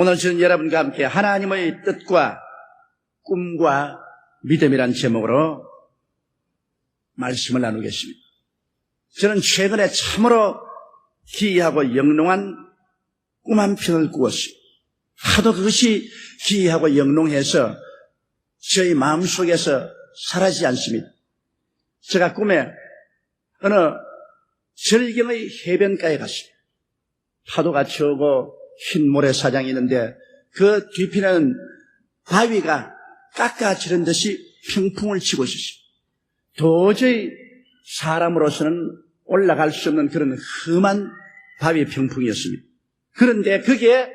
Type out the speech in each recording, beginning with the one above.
오늘 저는 여러분과 함께 하나님의 뜻과 꿈과 믿음이란 제목으로 말씀을 나누겠습니다. 저는 최근에 참으로 기이하고 영롱한 꿈 한 편을 꾸었어요. 하도 그것이 기이하고 영롱해서 저희 마음속에서 사라지지 않습니다. 제가 꿈에 어느 절경의 해변가에 갔습니다. 파도가 쳐오고 흰 모래사장이 있는데 그 뒤편에는 바위가 깎아지른 듯이 평풍을 치고 있었어요. 도저히 사람으로서는 올라갈 수 없는 그런 험한 바위 평풍이었습니다. 그런데 그게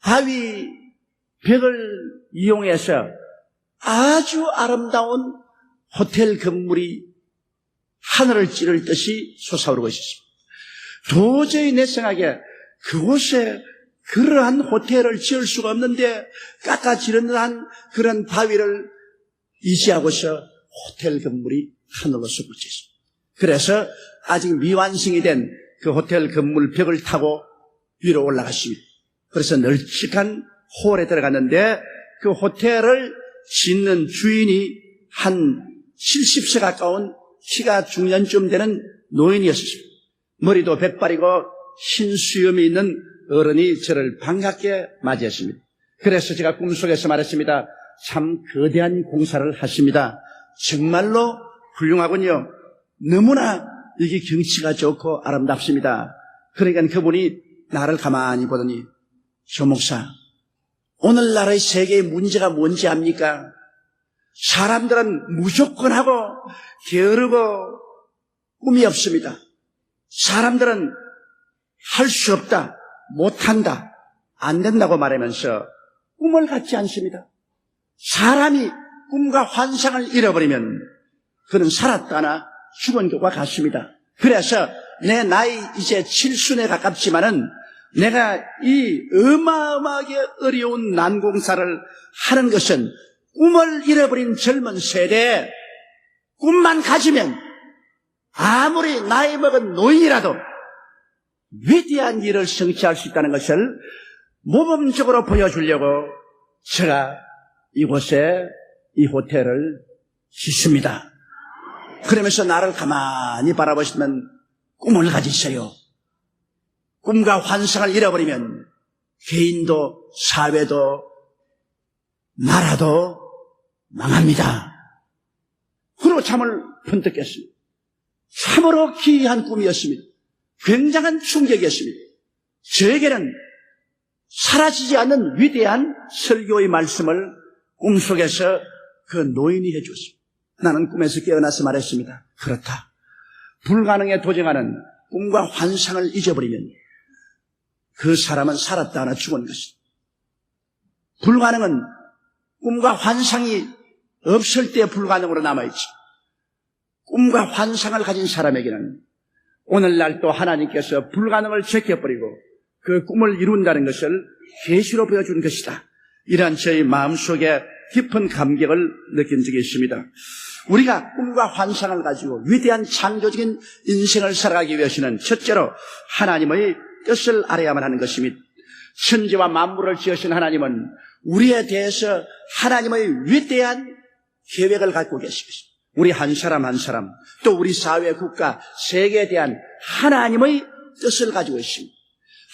바위 벽을 이용해서 아주 아름다운 호텔 건물이 하늘을 찌를 듯이 솟아오르고 있었습니다. 도저히 내 생각에 그곳에 그러한 호텔을 지을 수가 없는데 깎아지른 듯한 그런 바위를 이지하고서 호텔 건물이 하늘로 솟고 있습니다. 그래서 아직 미완성이 된 그 호텔 건물 벽을 타고 위로 올라갔습니다. 그래서 널찍한 홀에 들어갔는데 그 호텔을 짓는 주인이 한 70세 가까운 키가 중년쯤 되는 노인이었습니다. 머리도 백발이고 흰 수염이 있는 어른이 저를 반갑게 맞이했습니다. 그래서 제가 꿈속에서 말했습니다. 참 거대한 공사를 하십니다. 정말로 훌륭하군요. 너무나 여기 경치가 좋고 아름답습니다. 그러니까 그분이 나를 가만히 보더니 조 목사, 오늘날의 세계의 문제가 뭔지 압니까? 사람들은 무조건 하고 게으르고 꿈이 없습니다. 사람들은 할 수 없다, 못한다, 안 된다고 말하면서 꿈을 갖지 않습니다. 사람이 꿈과 환상을 잃어버리면 그는 살았다나 죽은 것과 같습니다. 그래서 내 나이 이제 칠순에 가깝지만은 내가 이 어마어마하게 어려운 난공사를 하는 것은 꿈을 잃어버린 젊은 세대에 꿈만 가지면 아무리 나이 먹은 노인이라도 위대한 일을 성취할 수 있다는 것을 모범적으로 보여주려고 제가 이곳에 이 호텔을 짓습니다. 그러면서 나를 가만히 바라보시면 꿈을 가지세요. 꿈과 환상을 잃어버리면 개인도 사회도 나라도 망합니다. 그로 잠을 번뜩 깼습니다. 참으로 기이한 꿈이었습니다. 굉장한 충격이었습니다. 저에게는 사라지지 않는 위대한 설교의 말씀을 꿈속에서 그 노인이 해주었습니다. 나는 꿈에서 깨어나서 말했습니다. 그렇다. 불가능에 도전하는 꿈과 환상을 잊어버리면 그 사람은 살았다 하나 죽은 것이다. 불가능은 꿈과 환상이 없을 때 불가능으로 남아있지. 꿈과 환상을 가진 사람에게는 오늘날 또 하나님께서 불가능을 제껴버리고 그 꿈을 이룬다는 것을 계시로 보여준 것이다. 이러한 저희 마음속에 깊은 감격을 느낀 적이 있습니다. 우리가 꿈과 환상을 가지고 위대한 창조적인 인생을 살아가기 위해서는 첫째로 하나님의 뜻을 알아야만 하는 것입니다. 천지와 만물을 지으신 하나님은 우리에 대해서 하나님의 위대한 계획을 갖고 계십니다. 우리 한 사람 한 사람, 또 우리 사회, 국가, 세계에 대한 하나님의 뜻을 가지고 있습니다.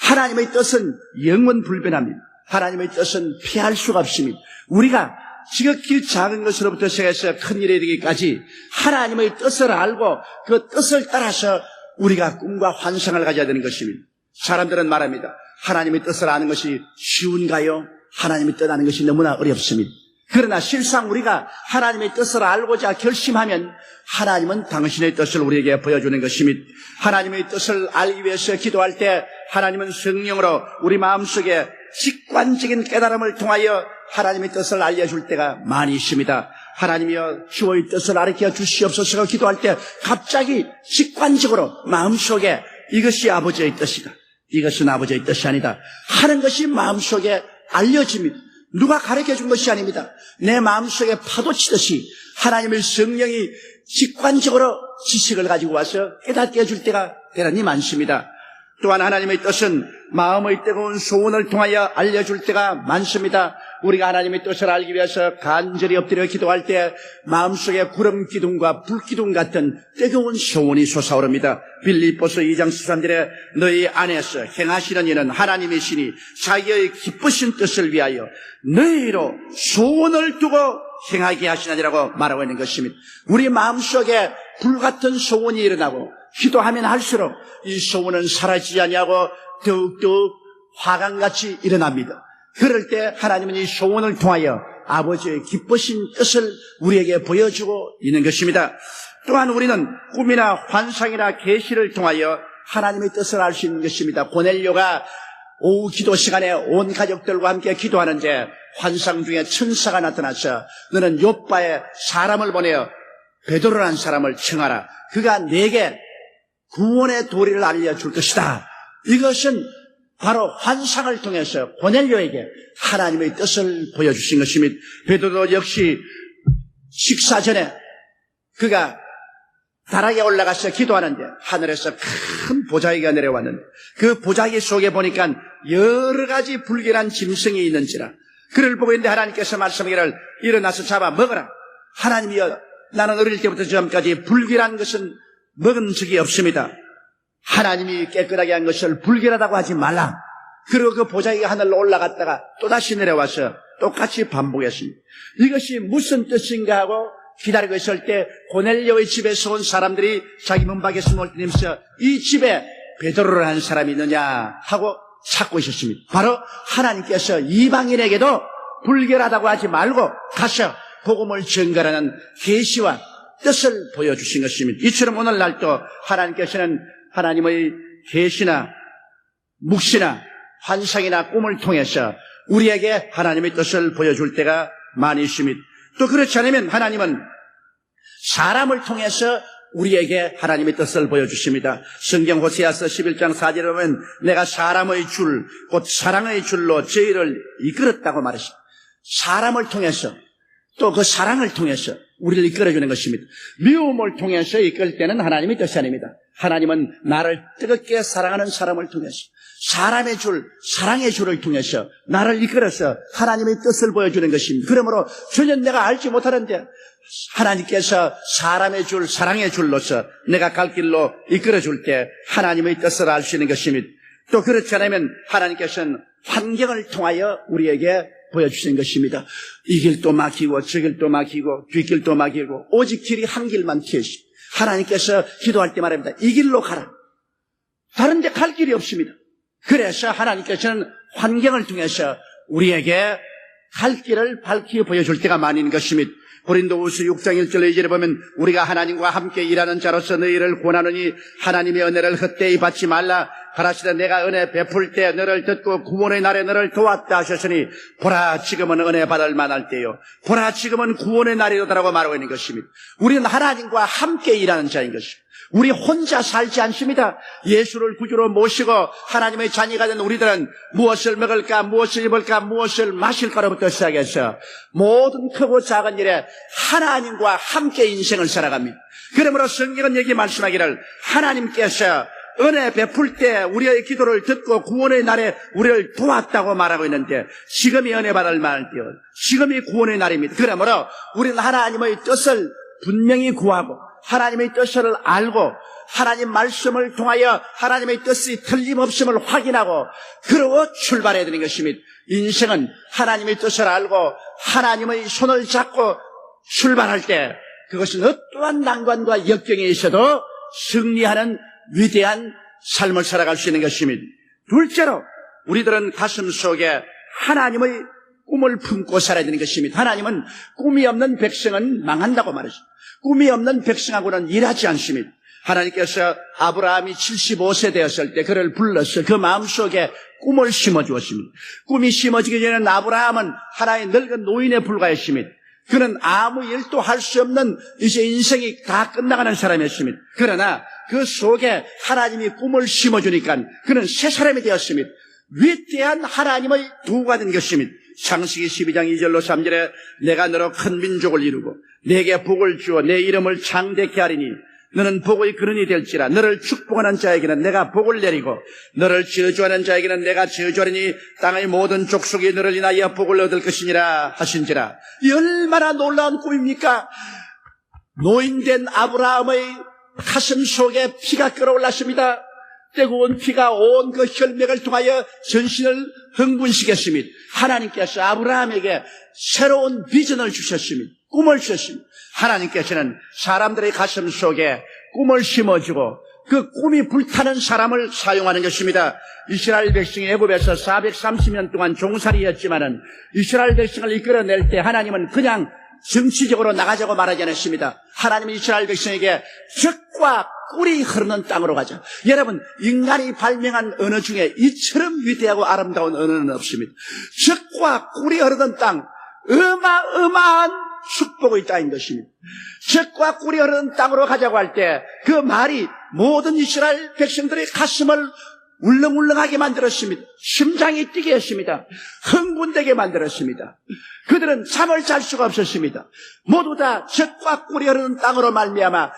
하나님의 뜻은 영원 불변합니다. 하나님의 뜻은 피할 수가 없습니다. 우리가 지극히 작은 것으로부터 시작해서 큰 일에 이르기까지 하나님의 뜻을 알고 그 뜻을 따라서 우리가 꿈과 환상을 가져야 되는 것입니다. 사람들은 말합니다. 하나님의 뜻을 아는 것이 쉬운가요? 하나님의 뜻 아는 것이 너무나 어렵습니다. 그러나 실상 우리가 하나님의 뜻을 알고자 결심하면 하나님은 당신의 뜻을 우리에게 보여주는 것입니다. 하나님의 뜻을 알기 위해서 기도할 때 하나님은 성령으로 우리 마음속에 직관적인 깨달음을 통하여 하나님의 뜻을 알려줄 때가 많이 있습니다. 하나님이여 주의 뜻을 알려 주시옵소서 기도할 때 갑자기 직관적으로 마음속에 이것이 아버지의 뜻이다. 이것은 아버지의 뜻이 아니다. 하는 것이 마음속에 알려집니다. 누가 가르쳐 준 것이 아닙니다. 내 마음속에 파도 치듯이 하나님의 성령이 직관적으로 지식을 가지고 와서 깨닫게 해줄 때가 대단히 많습니다. 또한 하나님의 뜻은 마음의 뜨거운 소원을 통하여 알려줄 때가 많습니다. 우리가 하나님의 뜻을 알기 위해서 간절히 엎드려 기도할 때 마음속에 구름 기둥과 불 기둥 같은 뜨거운 소원이 솟아오릅니다. 빌립보서 2장 13절에 너희 안에서 행하시는 이는 하나님이시니 자기의 기쁘신 뜻을 위하여 너희로 소원을 두고 행하게 하시느니라고 말하고 있는 것입니다. 우리 마음속에 불같은 소원이 일어나고 기도하면 할수록 이 소원은 사라지지 아니하고 더욱더욱 화강같이 일어납니다. 그럴 때 하나님은 이 소원을 통하여 아버지의 기쁘신 뜻을 우리에게 보여주고 있는 것입니다. 또한 우리는 꿈이나 환상이나 계시를 통하여 하나님의 뜻을 알 수 있는 것입니다. 고넬료가 오후 기도 시간에 온 가족들과 함께 기도하는데 환상 중에 천사가 나타나서 너는 요바에 사람을 보내어 베드로라는 사람을 청하라. 그가 내게 구원의 도리를 알려줄 것이다. 이것은 바로 환상을 통해서 고넬료에게 하나님의 뜻을 보여주신 것입니다. 베드로 역시 식사 전에 그가 다락에 올라가서 기도하는데 하늘에서 큰 보자기가 내려왔는데 그 보자기 속에 보니까 여러 가지 불길한 짐승이 있는지라 그를 보고 있는데 하나님께서 말씀하기를 일어나서 잡아 먹어라 하나님이여 나는 어릴 때부터 지금까지 불길한 것은 먹은 적이 없습니다 하나님이 깨끗하게 한 것을 불길하다고 하지 말라 그리고 그 보자기가 하늘로 올라갔다가 또다시 내려와서 똑같이 반복했습니다 이것이 무슨 뜻인가 하고 기다리고 있을 때 고넬료의 집에서 온 사람들이 자기 문 밖에 숨을 뛰면서 이 집에 베드로라는 사람이 있느냐 하고 찾고 있었습니다. 바로 하나님께서 이방인에게도 불결하다고 하지 말고 가서 복음을 전가라는 계시와 뜻을 보여주신 것입니다. 이처럼 오늘날도 하나님께서는 하나님의 계시나 묵시나 환상이나 꿈을 통해서 우리에게 하나님의 뜻을 보여줄 때가 많이 있습니다. 또 그렇지 않으면 하나님은 사람을 통해서 우리에게 하나님의 뜻을 보여주십니다. 성경 호세아서 11장 4절에 보면 내가 사람의 줄, 곧 사랑의 줄로 저희를 이끌었다고 말했습니다. 사람을 통해서 또 그 사랑을 통해서 우리를 이끌어주는 것입니다. 미움을 통해서 이끌 때는 하나님의 뜻이 아닙니다. 하나님은 나를 뜨겁게 사랑하는 사람을 통해서 사람의 줄, 사랑의 줄을 통해서 나를 이끌어서 하나님의 뜻을 보여주는 것입니다. 그러므로 전혀 내가 알지 못하는데 하나님께서 사람의 줄, 사랑의 줄로서 내가 갈 길로 이끌어 줄 때 하나님의 뜻을 알 수 있는 것입니다. 또 그렇지 않으면 하나님께서는 환경을 통하여 우리에게 보여주시는 것입니다. 이 길도 막히고 저 길도 막히고 뒷길도 막히고 오직 길이 한 길만 튀시 하나님께서 기도할 때 말합니다. 이 길로 가라. 다른 데 갈 길이 없습니다. 그래서 하나님께서는 환경을 통해서 우리에게 갈 길을 밝히 보여줄 때가 있는 것입니다. 고린도후서 6장 1절 2절에 보면 우리가 하나님과 함께 일하는 자로서 너희를 권하느니 하나님의 은혜를 헛되이 받지 말라 가라시되 내가 은혜 베풀 때 너를 듣고 구원의 날에 너를 도왔다 하셨으니 보라 지금은 은혜 받을 만할 때요 보라 지금은 구원의 날이로다라고 말하고 있는 것입니다. 우리는 하나님과 함께 일하는 자인 것입니다. 우리 혼자 살지 않습니다. 예수를 구주로 모시고 하나님의 자녀가 된 우리들은 무엇을 먹을까, 무엇을 입을까, 무엇을 마실까로부터 시작해서 모든 크고 작은 일에 하나님과 함께 인생을 살아갑니다. 그러므로 성경은 여기 말씀하기를 하나님께서 은혜 베풀 때 우리의 기도를 듣고 구원의 날에 우리를 도왔다고 말하고 있는데 지금이 은혜 받을 만할 때요. 지금이 구원의 날입니다. 그러므로 우리는 하나님의 뜻을 분명히 구하고 하나님의 뜻을 알고 하나님 말씀을 통하여 하나님의 뜻이 틀림없음을 확인하고 그러고 출발해야 되는 것입니다. 인생은 하나님의 뜻을 알고 하나님의 손을 잡고 출발할 때 그것은 어떠한 난관과 역경이 있어도 승리하는 위대한 삶을 살아갈 수 있는 것입니다. 둘째로 우리들은 가슴 속에 하나님의 꿈을 품고 살아야 되는 것입니다. 하나님은 꿈이 없는 백성은 망한다고 말했습니다. 꿈이 없는 백성하고는 일하지 않습니다. 하나님께서 아브라함이 75세 되었을 때 그를 불러서 그 마음속에 꿈을 심어 주었습니다. 꿈이 심어지기 전에는 아브라함은 하나의 늙은 노인에 불과했습니다. 그는 아무 일도 할 수 없는 이제 인생이 다 끝나가는 사람이었습니다. 그러나 그 속에 하나님이 꿈을 심어주니까 그는 새 사람이 되었습니다. 위대한 하나님의 도구가 된 것입니다. 창세기 12장 2절로 3절에 내가 너로 큰 민족을 이루고 내게 복을 주어 내 이름을 창대케 하리니 너는 복의 근원이 될지라 너를 축복하는 자에게는 내가 복을 내리고 너를 저주하는 자에게는 내가 저주하리니 땅의 모든 족속이 너를 인하여 복을 얻을 것이니라 하신지라 이 얼마나 놀라운 꿈입니까 노인된 아브라함의 가슴 속에 피가 끓어올랐습니다. 뜨거운 피가 온 그 혈맥을 통하여 전신을 흥분시켰습니다. 하나님께서 아브라함에게 새로운 비전을 주셨습니다. 꿈을 주셨습니다. 하나님께서는 사람들의 가슴 속에 꿈을 심어주고 그 꿈이 불타는 사람을 사용하는 것입니다. 이스라엘 백성이 애굽에서 430년 동안 종살이였지만은 이스라엘 백성을 이끌어낼 때 하나님은 그냥 정치적으로 나가자고 말하지 않았습니다. 하나님은 이스라엘 백성에게 적과 꿀이 흐르는 땅으로 가자. 여러분, 인간이 발명한 언어 중에 이처럼 위대하고 아름다운 언어는 없습니다. 적과 꿀이 흐르는 땅, 어마어마한 축복의 땅인 것입니다. 적과 꿀이 흐르는 땅으로 가자고 할 때 그 말이 모든 이스라엘 백성들의 가슴을 울렁울렁하게 만들었습니다. 심장이 뛰게 했습니다. 흥분되게 만들었습니다. 그들은 잠을 잘 수가 없었습니다. 모두 다 적과 꿀이 흐르는 땅으로 말미암아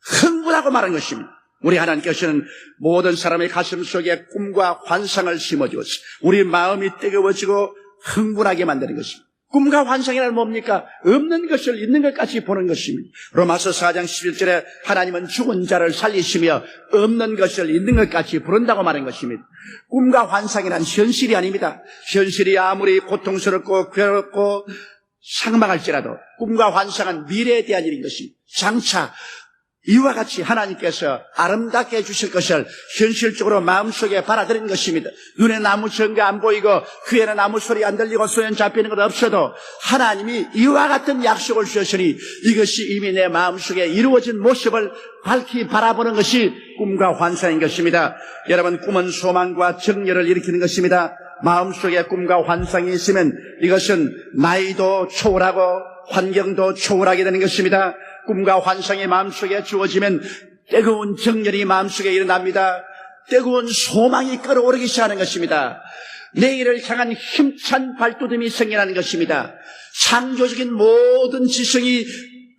흥분하고 말한 것입니다. 우리 하나님께서는 모든 사람의 가슴 속에 꿈과 환상을 심어주었어. 우리 마음이 뜨거워지고 흥분하게 만드는 것입니다. 꿈과 환상이란 뭡니까? 없는 것을 있는 것까지 보는 것입니다. 로마서 4장 11절에 하나님은 죽은 자를 살리시며 없는 것을 있는 것까지 부른다고 말한 것입니다. 꿈과 환상이란 현실이 아닙니다. 현실이 아무리 고통스럽고 괴롭고 상망할지라도 꿈과 환상은 미래에 대한 일인 것입니다. 장차 이와 같이 하나님께서 아름답게 해주실 것을 현실적으로 마음속에 받아들인 것입니다. 눈에 나무 전가 안 보이고 귀에는 아무 소리 안 들리고 소연 잡히는 것 없어도 하나님이 이와 같은 약속을 주셨으니 이것이 이미 내 마음속에 이루어진 모습을 밝히 바라보는 것이 꿈과 환상인 것입니다. 여러분 꿈은 소망과 정열을 일으키는 것입니다. 마음속에 꿈과 환상이 있으면 이것은 나이도 초월하고 환경도 초월하게 되는 것입니다. 꿈과 환상이 마음속에 주어지면 뜨거운 정열이 마음속에 일어납니다. 뜨거운 소망이 끌어오르기 시작하는 것입니다. 내일을 향한 힘찬 발돋움이 생겨나는 것입니다. 창조적인 모든 지성이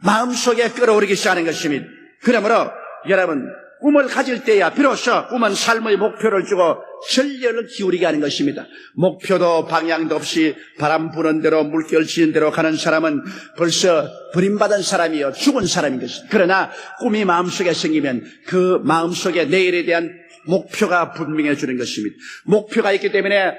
마음속에 끌어오르기 시작하는 것입니다. 그러므로 여러분 꿈을 가질 때야 비로소 꿈은 삶의 목표를 주고 전력을 기울이게 하는 것입니다. 목표도 방향도 없이 바람 부는 대로 물결 치는 대로 가는 사람은 벌써 버림받은 사람이요 죽은 사람인 것입니다. 그러나 꿈이 마음속에 생기면 그 마음속에 내일에 대한 목표가 분명해지는 것입니다. 목표가 있기 때문에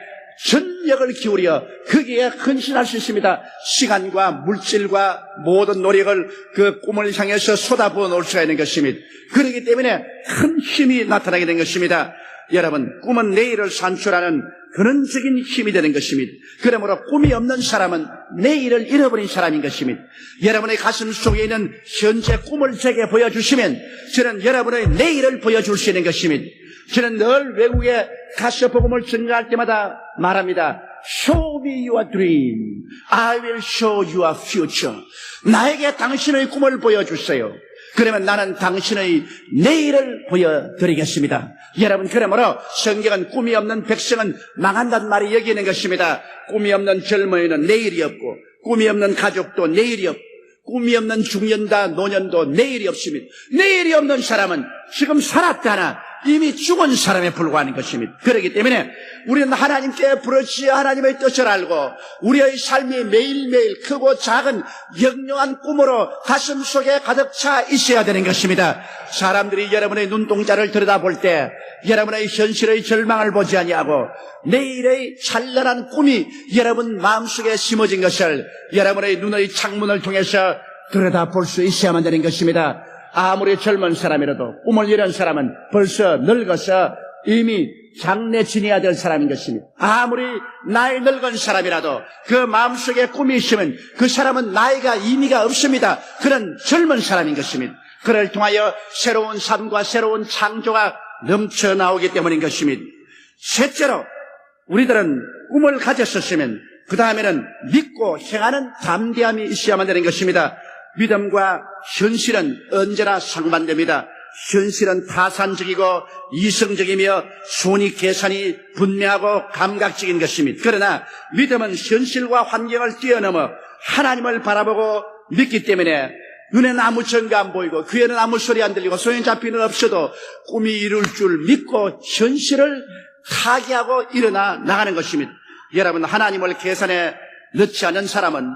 전력을 기울여 거기에 헌신할 수 있습니다. 시간과 물질과 모든 노력을 그 꿈을 향해서 쏟아부어 놓을 수가 있는 것입니다. 그렇기 때문에 큰 힘이 나타나게 된 것입니다. 여러분, 꿈은 내일을 산출하는 근원적인 힘이 되는 것입니다. 그러므로 꿈이 없는 사람은 내일을 잃어버린 사람인 것입니다. 여러분의 가슴 속에 있는 현재 꿈을 제게 보여주시면 저는 여러분의 내일을 보여줄 수 있는 것입니다. 저는 늘 외국에 가서 복음을 전가할 때마다 말합니다. Show me your dream. I will show your future. 나에게 당신의 꿈을 보여주세요. 그러면 나는 당신의 내일을 보여드리겠습니다. 여러분, 그러므로 성경은 꿈이 없는 백성은 망한다는 말이 여기 있는 것입니다. 꿈이 없는 젊은이는 내일이 없고, 꿈이 없는 가족도 내일이 없고, 꿈이 없는 중년다 노년도 내일이 없습니다. 내일이 없는 사람은 지금 살았다나 이미 죽은 사람에 불과하는 것입니다. 그렇기 때문에 우리는 하나님께 부르지 하나님의 뜻을 알고 우리의 삶이 매일매일 크고 작은 영영한 꿈으로 가슴 속에 가득 차 있어야 되는 것입니다. 사람들이 여러분의 눈동자를 들여다볼 때 여러분의 현실의 절망을 보지 아니하고 내일의 찬란한 꿈이 여러분 마음속에 심어진 것을 여러분의 눈의 창문을 통해서 들여다볼 수 있어야만 되는 것입니다. 아무리 젊은 사람이라도 꿈을 이룬 사람은 벌써 늙어서 이미 장래 지내야 될 사람인 것입니다. 아무리 나이 늙은 사람이라도 그 마음속에 꿈이 있으면 그 사람은 나이가 의미가 없습니다. 그런 젊은 사람인 것입니다. 그를 통하여 새로운 삶과 새로운 창조가 넘쳐 나오기 때문인 것입니다. 셋째로 우리들은 꿈을 가졌었으면 그 다음에는 믿고 행하는 담대함이 있어야만 되는 것입니다. 믿음과 현실은 언제나 상반됩니다. 현실은 타산적이고 이성적이며 손익 계산이 분명하고 감각적인 것입니다. 그러나 믿음은 현실과 환경을 뛰어넘어 하나님을 바라보고 믿기 때문에 눈에는 아무 증거 안 보이고 귀에는 아무 소리 안 들리고 소용 잡히는 없어도 꿈이 이룰 줄 믿고 현실을 타개하고 일어나 나가는 것입니다. 여러분 하나님을 계산에 넣지 않은 사람은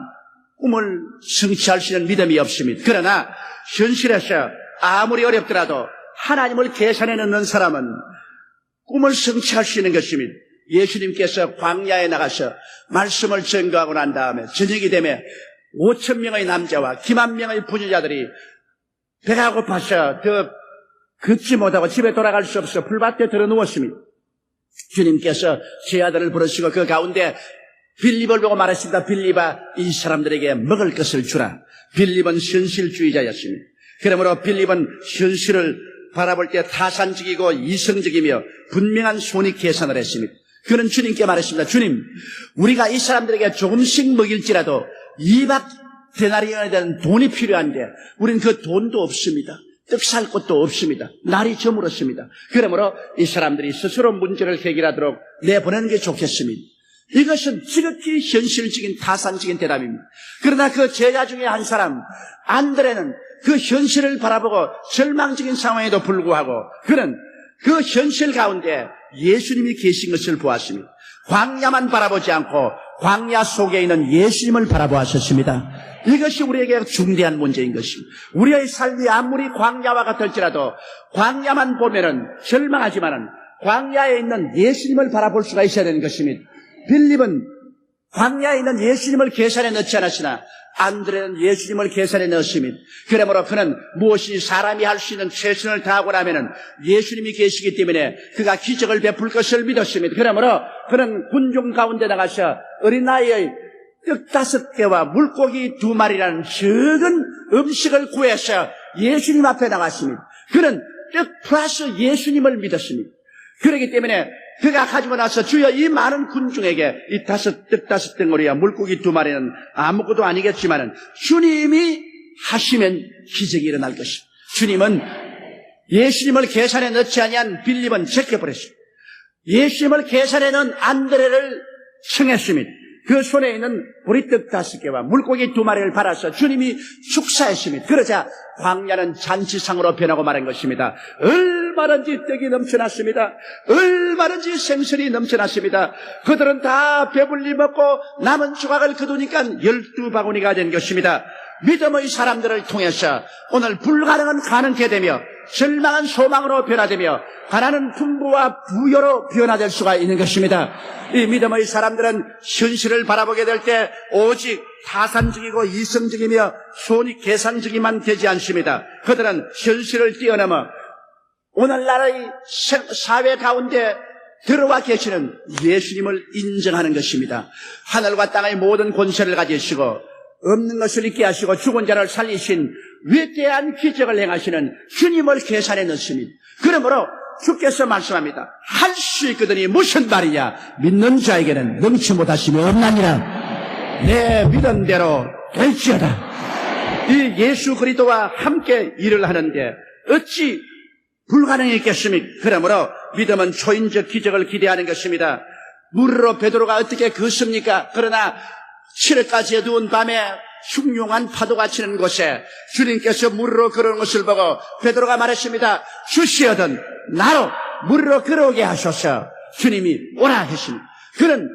꿈을 성취할 수 있는 믿음이 없습니다. 그러나 현실에서 아무리 어렵더라도 하나님을 계산에 넣는 사람은 꿈을 성취할 수 있는 것입니다. 예수님께서 광야에 나가서 말씀을 증거하고 난 다음에 저녁이 되면 5천 명의 남자와 기만 명의 부녀자들이 배가 고파서 더 걷지 못하고 집에 돌아갈 수 없어 불밭에 들어 누웠습니다. 주님께서 제 아들을 부르시고 그 가운데 빌립을 보고 말했습니다. 빌립아, 이 사람들에게 먹을 것을 주라. 빌립은 현실주의자였습니다. 그러므로 빌립은 현실을 바라볼 때 타산적이고 이성적이며 분명한 손익 계산을 했습니다. 그는 주님께 말했습니다. 주님, 우리가 이 사람들에게 조금씩 먹일지라도 2박 데나리온에 대한 돈이 필요한데 우리는 그 돈도 없습니다. 떡살 것도 없습니다. 날이 저물었습니다. 그러므로 이 사람들이 스스로 문제를 해결하도록 내보내는 게 좋겠습니다. 이것은 지극히 현실적인 타산적인 대답입니다. 그러나 그 제자 중에 한 사람 안드레는 그 현실을 바라보고 절망적인 상황에도 불구하고 그는 그 현실 가운데 예수님이 계신 것을 보았습니다. 광야만 바라보지 않고 광야 속에 있는 예수님을 바라보았었습니다. 이것이 우리에게 중대한 문제인 것입니다. 우리의 삶이 아무리 광야와 같을지라도 광야만 보면은 절망하지만은 광야에 있는 예수님을 바라볼 수가 있어야 되는 것입니다. 빌립은 광야에 있는 예수님을 계산에 넣지 않았으나 안드레는 예수님을 계산에 넣었습니다. 그러므로 그는 무엇이 사람이 할 수 있는 최선을 다하고 나면은 예수님이 계시기 때문에 그가 기적을 베풀 것을 믿었습니다. 그러므로 그는 군중 가운데 나가서 어린아이의 떡 다섯 개와 물고기 두 마리라는 적은 음식을 구해서 예수님 앞에 나갔습니다. 그는 떡 플러스 예수님을 믿었습니다. 그렇기 때문에 그가 가지고 나서 주여 이 많은 군중에게 이 다섯 떡 다섯 덩어리와 물고기 두 마리는 아무것도 아니겠지만은 주님이 하시면 기적이 일어날 것입니다. 주님은 예수님을 계산에 넣지 아니한 빌립은 제껴버렸습니다. 예수님을 계산에 넣은 안드레를 청했습니다. 그 손에 있는 보리떡 다섯 개와 물고기 두 마리를 팔아서 주님이 축사했습니다. 그러자 광야는 잔치상으로 변하고 말한 것입니다. 얼마든지 떡이 넘쳐났습니다. 얼마든지 생선이 넘쳐났습니다. 그들은 다 배불리 먹고 남은 조각을 거두니까 열두 바구니가 된 것입니다. 믿음의 사람들을 통해서 오늘 불가능은 가능케 되며 절망은 소망으로 변화되며 가난은 풍부와 부여로 변화될 수가 있는 것입니다. 이 믿음의 사람들은 현실을 바라보게 될 때 오직 타산적이고 이성적이며 손이 계산적이만 되지 않습니다. 그들은 현실을 뛰어넘어 오늘날의 사회 가운데 들어와 계시는 예수님을 인정하는 것입니다. 하늘과 땅의 모든 권세를 가지시고 없는 것을 있게 하시고 죽은 자를 살리신 위대한 기적을 행하시는 주님을 계산해 넣습니다. 그러므로 주께서 말씀합니다. 할 수 있거든이 무슨 말이냐? 믿는 자에게는 넘치 못하심이 없나니라. 내 믿음대로 될지어다. 이 예수 그리스도와 함께 일을 하는데 어찌 불가능했겠습니까? 그러므로 믿음은 초인적 기적을 기대하는 것입니다. 물으로 베드로가 어떻게 걷습니까? 그러나 7회까지 어두운 밤에 흉흉한 파도가 치는 곳에 주님께서 물으로 걸어오는 것을 보고 베드로가 말했습니다. 주시어든 나로 물으로 걸어오게 하소서 주님이 오라 하십니다. 그는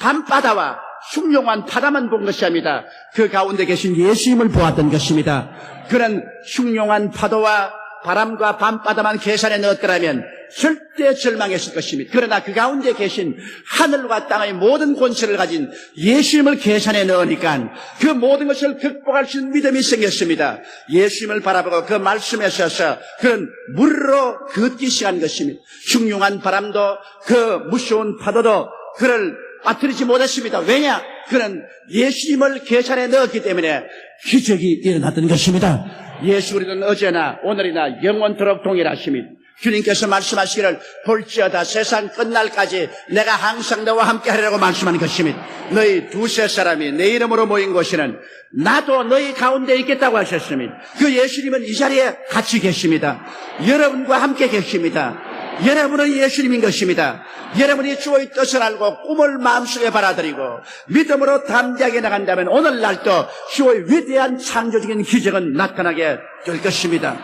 밤바다와 흉흉한 바다만 본 것이 아니다. 그 가운데 계신 예수님을 보았던 것입니다. 그는 흉흉한 파도와 바람과 밤바다만 계산에 넣었더라면 절대 절망했을 것입니다. 그러나 그 가운데 계신 하늘과 땅의 모든 권세를 가진 예수님을 계산에 넣으니까 그 모든 것을 극복할 수 있는 믿음이 생겼습니다. 예수님을 바라보고 그 말씀에 서서 그런 물로 걷기 시작한 것입니다. 흉흉한 바람도 그 무서운 파도도 그를 빠뜨리지 못했습니다. 왜냐? 그는 예수님을 계산에 넣었기 때문에 기적이 일어났던 것입니다. 예수 그리스도는 어제나 오늘이나 영원토록 동일하십니다. 주님께서 말씀하시기를 볼지어다 세상 끝날까지 내가 항상 너와 함께 하리라고 말씀하는 것입니다. 너희 두세 사람이 내 이름으로 모인 곳에는 나도 너희 가운데 있겠다고 하셨습니다. 그 예수님은 이 자리에 같이 계십니다. 여러분과 함께 계십니다. 여러분은 예수님인 것입니다. 여러분이 주의 뜻을 알고 꿈을 마음속에 받아들이고 믿음으로 담대하게 나간다면 오늘날도 주의 위대한 창조적인 기적은 나타나게 될 것입니다.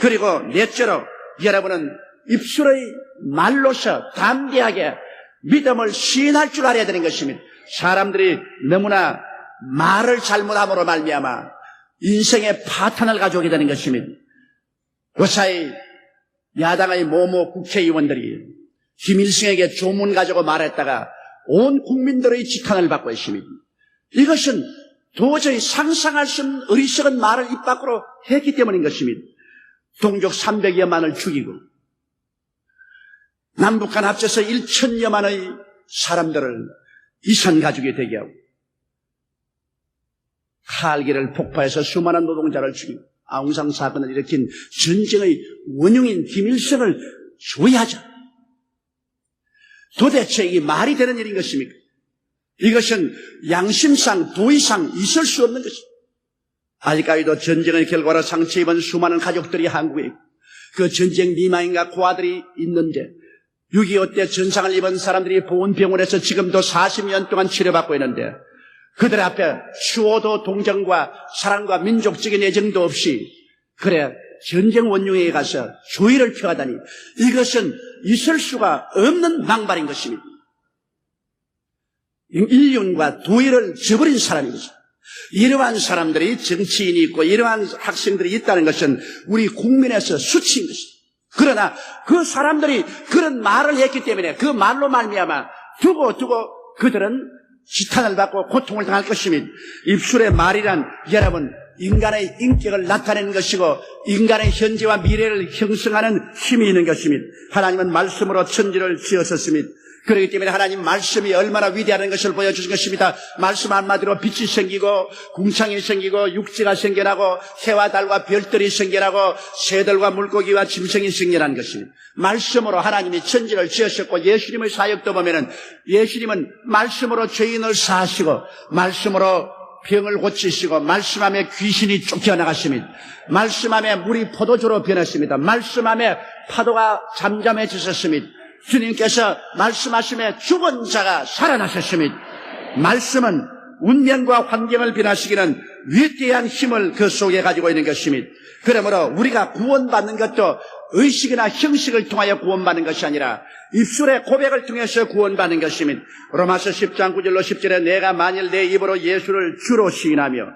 그리고 넷째로 여러분은 입술의 말로서 담대하게 믿음을 시인할 줄 알아야 되는 것입니다. 사람들이 너무나 말을 잘못함으로 말미암아 인생의 파탄을 가져오게 되는 것입니다. 요사이 야당의 모모 국회의원들이 김일성에게 조문 가지고 말했다가 온 국민들의 직한을 받고 있습니다. 이것은 도저히 상상할 수 없는 어리석은 말을 입 밖으로 했기 때문인 것입니다. 동족 300여만을 죽이고 남북한 합쳐서 1천여만의 사람들을 이산 가족이 되게 하고 칼기를 폭파해서 수많은 노동자를 죽이고 아웅상 사건을 일으킨 전쟁의 원흉인 김일성을 조회하자. 도대체 이게 말이 되는 일인 것입니까? 이것은 양심상 도의상 있을 수 없는 것입니다. 아직까지도 전쟁의 결과로 상처 입은 수많은 가족들이 한국에 있고 그 전쟁 미망인과 고아들이 있는데 6.25 때 전상을 입은 사람들이 보훈병원에서 지금도 40년 동안 치료받고 있는데 그들 앞에 추호도 동정과 사랑과 민족적인 애정도 없이 그래 전쟁 원흉에 가서 주의를 표하다니 이것은 있을 수가 없는 망발인 것입니다. 인륜과 도의를 저버린 사람인 거죠. 이러한 사람들이 정치인이 있고 이러한 학생들이 있다는 것은 우리 국민에서 수치인 것입니다. 그러나 그 사람들이 그런 말을 했기 때문에 그 말로 말미암아 두고 두고 그들은 지탄을 받고 고통을 당할 것입니다. 입술의 말이란 여러분 인간의 인격을 나타내는 것이고 인간의 현재와 미래를 형성하는 힘이 있는 것입니다. 하나님은 말씀으로 천지를 지으셨습니다. 그렇기 때문에 하나님 말씀이 얼마나 위대한 것을 보여주신 것입니다. 말씀 한마디로 빛이 생기고 궁창이 생기고 육지가 생겨나고 해와 달과 별들이 생겨나고 새들과 물고기와 짐승이 생겨난 것입니다. 말씀으로 하나님이 천지를 지으셨고 예수님의 사역도 보면은 예수님은 말씀으로 죄인을 사하시고 말씀으로 병을 고치시고 말씀함에 귀신이 쫓겨나갔습니다. 말씀함에 물이 포도주로 변했습니다. 말씀함에 파도가 잠잠해지셨습니다. 주님께서 말씀하심에 죽은 자가 살아나셨습니다. 말씀은 운명과 환경을 변화시키는 위대한 힘을 그 속에 가지고 있는 것입니다. 그러므로 우리가 구원받는 것도 의식이나 형식을 통하여 구원받는 것이 아니라 입술의 고백을 통해서 구원받는 것입니다. 로마서 10장 9절로 10절에 내가 만일 내 입으로 예수를 주로 시인하며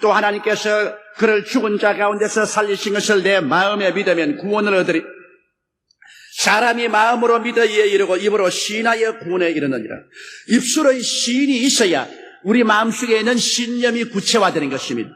또 하나님께서 그를 죽은 자 가운데서 살리신 것을 내 마음에 믿으면 구원을 얻으리. 사람이 마음으로 믿어 이에 이르고 입으로 시인하여 구원에 이르느니라. 입술의 시인이 있어야 우리 마음속에 있는 신념이 구체화되는 것입니다.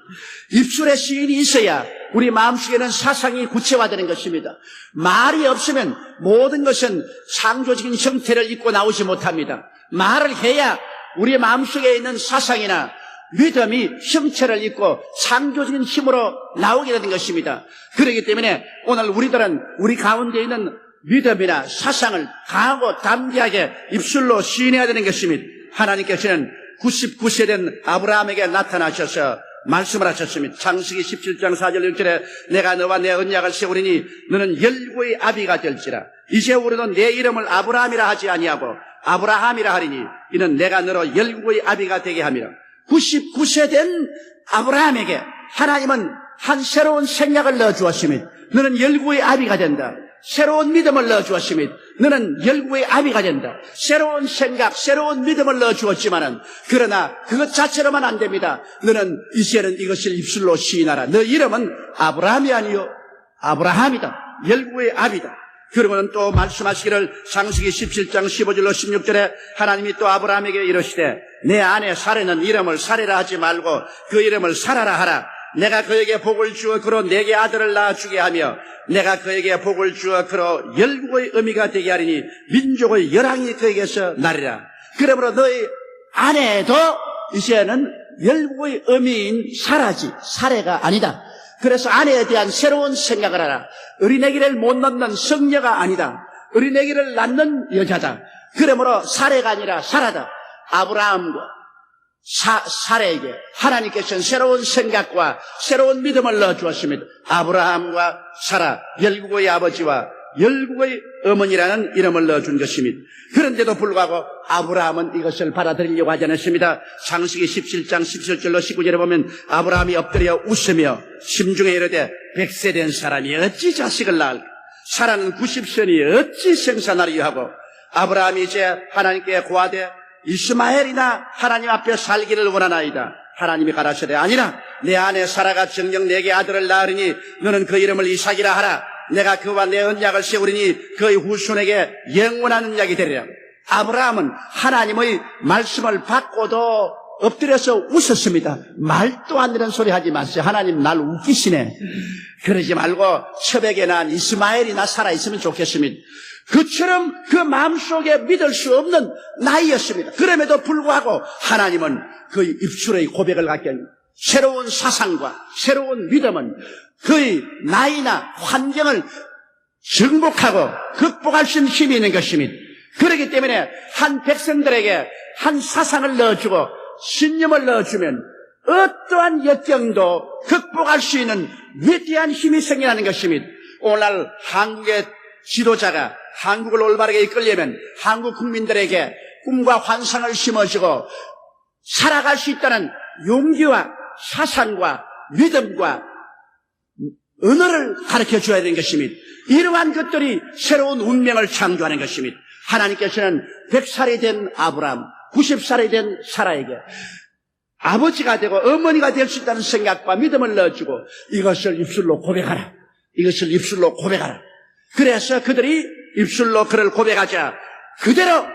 입술에 시인이 있어야 우리 마음속에는 사상이 구체화되는 것입니다. 말이 없으면 모든 것은 창조적인 형태를 입고 나오지 못합니다. 말을 해야 우리 마음속에 있는 사상이나 믿음이 형체를 입고 창조적인 힘으로 나오게 되는 것입니다. 그렇기 때문에 오늘 우리들은 우리 가운데 있는 믿음이나 사상을 강하고 담대하게 입술로 시인해야 되는 것입니다. 하나님께서는 99세 된 아브라함에게 나타나셔서 말씀을 하셨습니다. 창세기 17장 4절 6절에 내가 너와 내 언약을 세우리니 너는 열구의 아비가 될지라. 이제 우리는 내 이름을 아브라함이라 하지 아니하고 아브라함이라 하리니 이는 내가 너로 열구의 아비가 되게 함이라. 99세 된 아브라함에게 하나님은 한 새로운 생각을 넣어 주었습니다. 너는 열구의 아비가 된다. 새로운 믿음을 넣어 주었습니다. 너는 열구의 아비가 된다. 새로운 생각, 새로운 믿음을 넣어 주었지만은 그러나 그것 자체로만 안 됩니다. 너는 이제는 이것을 입술로 시인하라. 너 이름은 아브라함이 아니요 아브라함이다. 열구의 아비다. 그러고는 또 말씀하시기를 상식이 17장 15절로 16절에 하나님이 또 아브라함에게 이르시되 내 아내 사례는 이름을 사례라 하지 말고 그 이름을 사라라 하라. 내가 그에게 복을 주어 그로 내게 아들을 낳아 주게 하며 내가 그에게 복을 주어 그로 열국의 의미가 되게 하리니 민족의 열왕이 그에게서 나리라. 그러므로 너희 아내도 이제는 열국의 의미인 사라지 사례가 아니다. 그래서 아내에 대한 새로운 생각을 하라. 어린애기를 못 낳는 성녀가 아니다. 어린애기를 낳는 여자다. 그러므로 사례가 아니라 사라다. 아브라함과 사, 사례에게 하나님께서는 새로운 생각과 새로운 믿음을 넣어 주었습니다. 아브라함과 사라, 열국의 아버지와 열국의 어머니라는 이름을 넣어준 것입니다. 그런데도 불구하고 아브라함은 이것을 받아들이려고 하지 않았습니다. 창세기 17장 17절로 19절에 보면 아브라함이 엎드려 웃으며 심중에 이르되 백세 된 사람이 어찌 자식을 낳을까? 사라는 90세니 어찌 생산하리요 하고 아브라함이 이제 하나님께 고하되 이스마엘이나 하나님 앞에 살기를 원하나이다. 하나님이 가라사대 아니라 내 아내 사라가 정녕 내게 아들을 낳으리니 너는 그 이름을 이삭이라 하라. 내가 그와 내 언약을 세우리니 그의 후손에게 영원한 언약이 되리라. 아브라함은 하나님의 말씀을 받고도 엎드려서 웃었습니다. 말도 안 되는 소리 하지 마세요. 하나님 날 웃기시네. 그러지 말고 첩에게 난 이스마엘이나 살아있으면 좋겠습니다. 그처럼 그 마음속에 믿을 수 없는 나이였습니다. 그럼에도 불구하고 하나님은 그 입술의 고백을 갖게 합니다. 새로운 사상과 새로운 믿음은 그의 나이나 환경을 정복하고 극복할 수 있는 힘이 있는 것입니다. 그렇기 때문에 한 백성들에게 한 사상을 넣어주고 신념을 넣어주면 어떠한 역경도 극복할 수 있는 위대한 힘이 생겨나는 것입니다. 오늘날 한국의 지도자가 한국을 올바르게 이끌려면 한국 국민들에게 꿈과 환상을 심어주고 살아갈 수 있다는 용기와 사상과 믿음과 언어를 가르쳐 줘야 되는 것입니다. 이러한 것들이 새로운 운명을 창조하는 것입니다. 하나님께서는 100살이 된 아브라함, 90살이 된 사라에게 아버지가 되고 어머니가 될 수 있다는 생각과 믿음을 넣어주고 이것을 입술로 고백하라. 이것을 입술로 고백하라. 그래서 그들이 입술로 그를 고백하자 그대로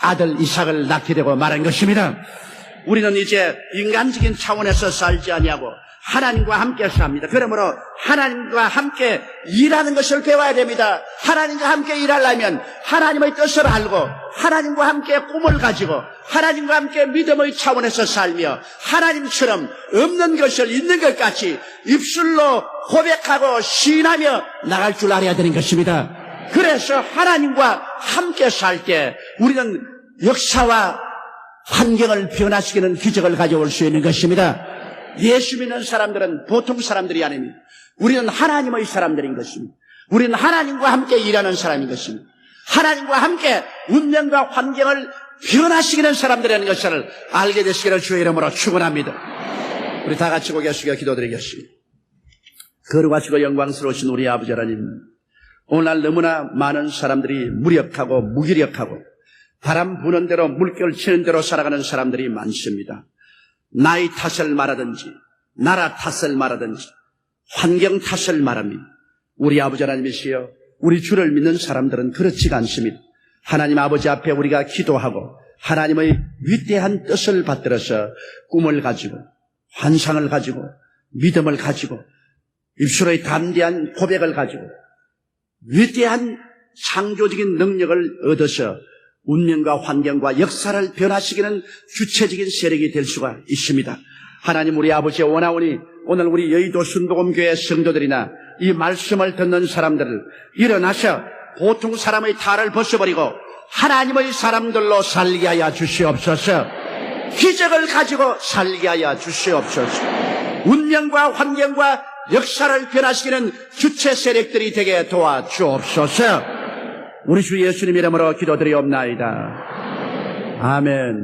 아들 이삭을 낳게 되고 말한 것입니다. 우리는 이제 인간적인 차원에서 살지 아니하고 하나님과 함께 삽니다. 그러므로 하나님과 함께 일하는 것을 배워야 됩니다. 하나님과 함께 일하려면 하나님의 뜻을 알고 하나님과 함께 꿈을 가지고 하나님과 함께 믿음의 차원에서 살며 하나님처럼 없는 것을 있는 것 같이 입술로 고백하고 시인하며 나갈 줄 알아야 되는 것입니다. 그래서 하나님과 함께 살 때 우리는 역사와 환경을 변화시키는 기적을 가져올 수 있는 것입니다. 예수 믿는 사람들은 보통 사람들이 아닙니다. 우리는 하나님의 사람들인 것입니다. 우리는 하나님과 함께 일하는 사람인 것입니다. 하나님과 함께 운명과 환경을 변화시키는 사람들이라는 것을 알게 되시기를 주의 이름으로 축원합니다. 우리 다 같이 고개 숙여 기도드리겠습니다. 거룩하시고 영광스러우신 우리 아버지 하나님, 오늘날 너무나 많은 사람들이 무력하고 무기력하고 바람 부는 대로 물결 치는 대로 살아가는 사람들이 많습니다. 나이 탓을 말하든지 나라 탓을 말하든지 환경 탓을 말합니다. 우리 아버지 하나님이시여 우리 주를 믿는 사람들은 그렇지가 않습니다. 하나님 아버지 앞에 우리가 기도하고 하나님의 위대한 뜻을 받들어서 꿈을 가지고 환상을 가지고 믿음을 가지고 입술의 담대한 고백을 가지고 위대한 창조적인 능력을 얻어서 운명과 환경과 역사를 변화시키는 주체적인 세력이 될 수가 있습니다. 하나님 우리 아버지 원하오니 오늘 우리 여의도 순복음교회 성도들이나 이 말씀을 듣는 사람들을 일어나셔 보통 사람의 탈을 벗어버리고 하나님의 사람들로 살게 하여 주시옵소서. 기적을 가지고 살게 하여 주시옵소서. 운명과 환경과 역사를 변화시키는 주체 세력들이 되게 도와주옵소서 우리 주 예수님 이름으로 기도드리옵나이다. 아멘.